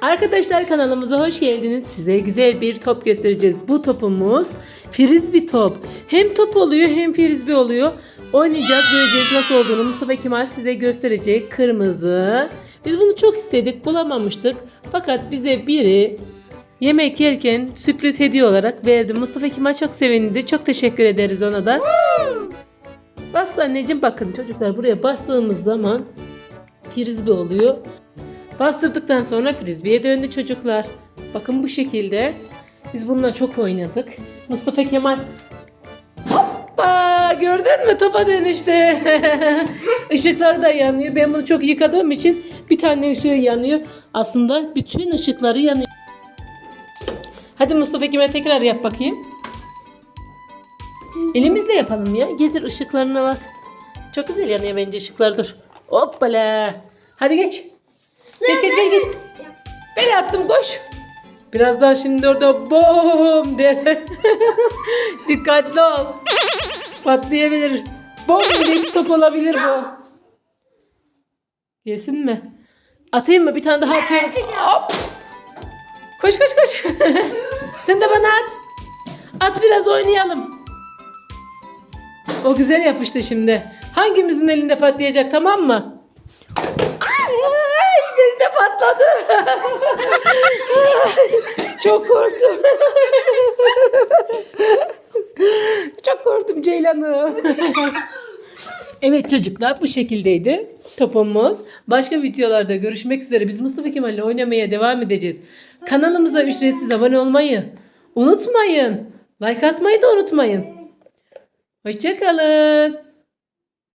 Arkadaşlar kanalımıza hoş geldiniz. Size güzel bir top göstereceğiz. Bu topumuz frisbee top. Hem top oluyor hem frisbee oluyor. Oynayacağız, göreceğiz nasıl olduğunu Mustafa Kemal size gösterecek. Kırmızı. Biz bunu çok istedik, bulamamıştık. Fakat bize biri yemek yerken sürpriz hediye olarak verdi. Mustafa Kemal çok sevindi. Çok teşekkür ederiz ona da. Bas anneciğim bakın çocuklar buraya bastığımız zaman frisbee oluyor. Bastırdıktan sonra frisbee'ye döndü çocuklar. Bakın bu şekilde. Biz bununla çok oynadık. Mustafa Kemal Hoppa! Gördün mü? Topa dönüştü. Işıkları da yanıyor. Ben bunu çok yıkadığım için bir tane ışığı yanıyor. Aslında bütün ışıkları yanıyor. Hadi Mustafa Kemal tekrar yap bakayım. Elimizle yapalım ya. Getir ışıklarına bak. Çok güzel yanıyor bence ışıklar dur. Hoppala. Hadi geç. Geç geç geç geç. Ben attım koş. Birazdan şimdi orada bom de. Dikkatli ol. Patlayabilir. Bom diye bir top olabilir bu. Yesin mi? Atayım mı? Bir tane daha atıyorum. Hop. Koş koş koş. Sen de bana at. At biraz oynayalım. O güzel yapıştı şimdi. Hangimizin elinde patlayacak tamam mı? Patladı. Çok korktum. Çok korktum Ceylan'ı. evet çocuklar bu şekildeydi topumuz. Başka videolarda görüşmek üzere. Biz Mustafa Kemal'le oynamaya devam edeceğiz. Kanalımıza ücretsiz abone olmayı unutmayın. Like atmayı da unutmayın. Hoşçakalın.